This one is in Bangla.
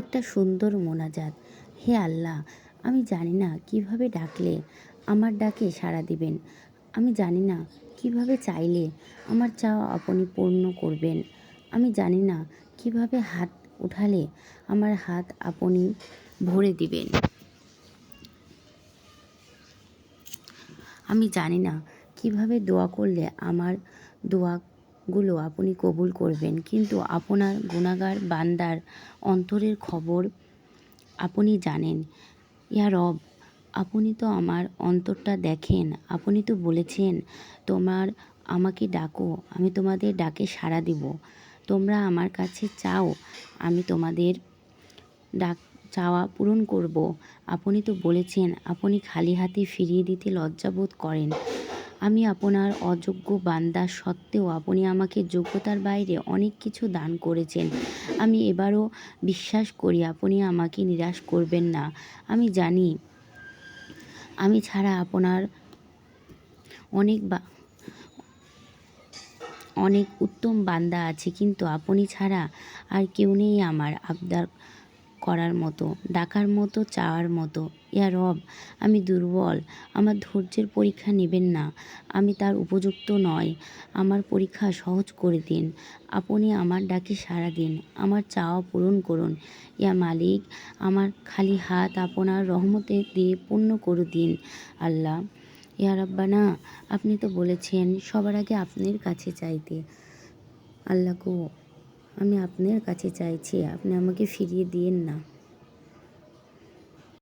একটা সুন্দর মোনাজাত। হে আল্লাহ, আমি জানি না কীভাবে ডাকলে আমার ডাকে সাড়া দিবেন। আমি জানি না কীভাবে চাইলে আমার চাওয়া আপনি পূর্ণ করবেন। আমি জানি না কীভাবে হাত উঠালে আমার হাত আপনি ভরে দিবেন। আমি জানি না কীভাবে দোয়া করলে আমার দোয়াগুলো আপনি কবুল করবেন। কিন্তু আপনার গুণাগার বান্দার অন্তরের খবর আপনি জানেন। ইয়া রব, আপনি তো আমার অন্তরটা দেখেন। আপনি তো বলেছেন, তোমার আমাকে ডাকো, আমি তোমাদের ডাকে সাড়া দিব। তোমরা আমার কাছে চাও, আমি তোমাদের ডাক, চাওয়া পূরণ করব। আপনি তো বলেছেন, আপনি খালি হাতে ফিরিয়ে দিতে লজ্জাবোধ করেন। আমি আপনার অযোগ্য বান্দা সত্ত্বেও আপনি আমাকে যোগ্যতার বাইরে অনেক কিছু দান করেছেন। আমি এবারও বিশ্বাস করি আপনি আমাকে নিরাশ করবেন না। আমি জানি, আমি ছাড়া আপনার অনেক বা, অনেক উত্তম বান্দা আছে, কিন্তু আপনি ছাড়া আর কেউ নেই আমার আবদার। করার মতো, ডাকার মতো, চাওয়ার মতো। ইয়া রব, আমি দুর্বল, আমার ধৈর্যের পরীক্ষা নেবেন না, আমি তার উপযুক্ত নয় আমার পরীক্ষা সহজ করে দিন, আপনি আমার ডাকে সাড়া দিন, আমার চাওয়া পূরণ করুন। ইয়া মালিক, আমার খালি হাত আপনার রহমতে দিয়ে পূর্ণ করে দিন, আল্লাহ। ইয়া রাব্বানা, আপনি তো বলেছেন, সবার আগে আপনার কাছে চাইতে। আল্লাহ গো আমি আপনার কাছে চাইছি আপনি আমাকে ফিরিয়ে দিন না।